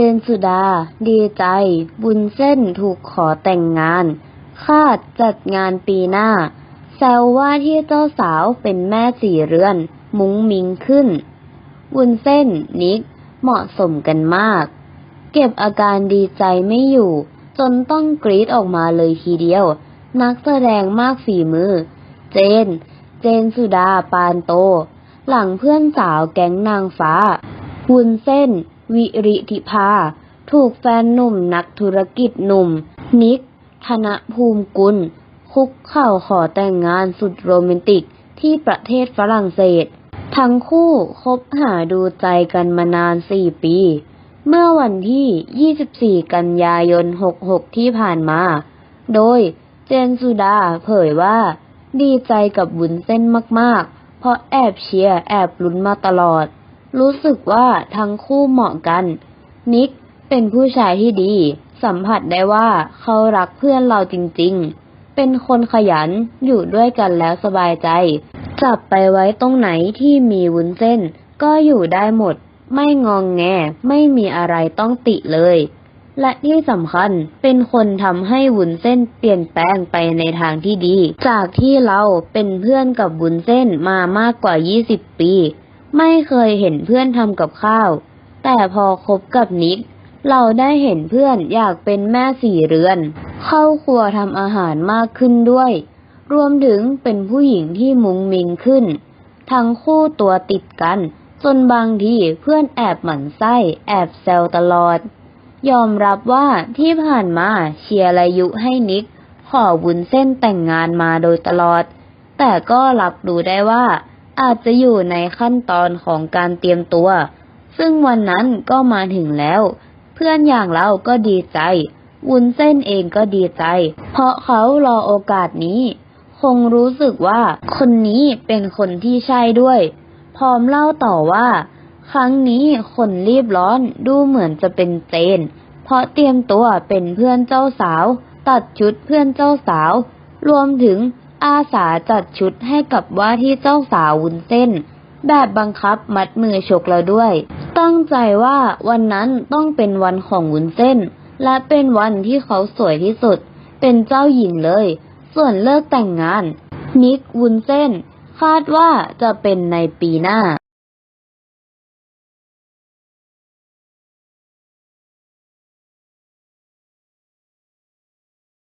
จนสุดา ดีใจ บุญเส้นถูกขอแต่งงาน คาดจัดงานปีหน้า แซวว่าที่เจ้าสาวเป็นแม่สี่เรือน มุ้งมิงขึ้น บุญเส้นนิก เหมาะสมกันมาก เก็บอาการดีใจไม่อยู่ จนต้องกรีดออกมาเลยทีเดียว นักแสดงมากฝีมือ เจน เจนสุดาปานโต หลังเพื่อนสาวแก๊งนางฟ้าวุนเส้น วิริธิภา ถูกแฟนหนุ่มนักธุรกิจหนุ่ม นิก ธนภูมิกุล คุกเข่าขอแต่งงานสุดโรแมนติกที่ประเทศฝรั่งเศส ทั้งคู่คบหาดูใจกันมานานสี่ปี เมื่อวันที่ 24 กันยายน 66 ที่ผ่านมา โดยเจนสุดาเผยว่า ดีใจกับวุ้นเส้นมากๆ เพราะแอบเชียร์แอบลุ้นมาตลอด รู้สึกว่าทั้งคู่เหมาะกัน นิกเป็นผู้ชายที่ดี สัมผัสได้ว่าเขารักเพื่อนเราจริง ๆ เป็นคนขยันอยู่ด้วยกันแล้วสบายใจ จับไปไว้ตรงไหนที่มีวุ้นเส้น ก็อยู่ได้หมด ไม่งองแง ไม่มีอะไรต้องติเลย และที่สำคัญเป็นคนทำให้วุ้นเส้นเปลี่ยนแปลงไปในทางที่ดี จากที่เราเป็นเพื่อนกับวุ้นเส้นมามากกว่า 20 ปี ไม่เคยเห็นเพื่อนทำกับข้าว แต่พอคบกับนิก เราได้เห็นเพื่อนอยากเป็นแม่สี่เรือน เข้าครัวทำอาหารมากขึ้นด้วย รวมถึงเป็นผู้หญิงที่มุงมิงขึ้น ทั้งคู่ตัวติดกัน จนบางทีเพื่อนแอบหมั่นไส้ แอบแซวตลอด ยอมรับว่าที่ผ่านมาเชียร์อายุให้นิกขอวุ้นเส้นแต่งงานมาโดยตลอด แต่ก็รับรู้ได้ว่า อาจจะอยู่ในขั้นตอนของการเตรียมตัว ซึ่งวันนั้นก็มาถึงแล้ว เพื่อนอย่างเราก็ดีใจ วุ้นเส้นเองก็ดีใจ เพราะเขารอโอกาสนี้ คงรู้สึกว่าคนนี้เป็นคนที่ใช่ด้วย พร้อมเล่าต่อว่า ครั้งนี้คนรีบร้อนดูเหมือนจะเป็นเจน เพราะเตรียมตัวเป็นเพื่อนเจ้าสาว ตัดชุดเพื่อนเจ้าสาว รวมถึง อาสาจัดชุดให้กับว่าที่เจ้าสาววุ้นเส้น แบบบังคับมัดมือฉกเราด้วย ตั้งใจว่าวันนั้นต้องเป็นวันของวุ้นเส้น และเป็นวันที่เขาสวยที่สุด เป็นเจ้าหญิงเลย ส่วนเลิกแต่งงาน นิกวุ้นเส้น คาดว่าจะเป็นในปีหน้า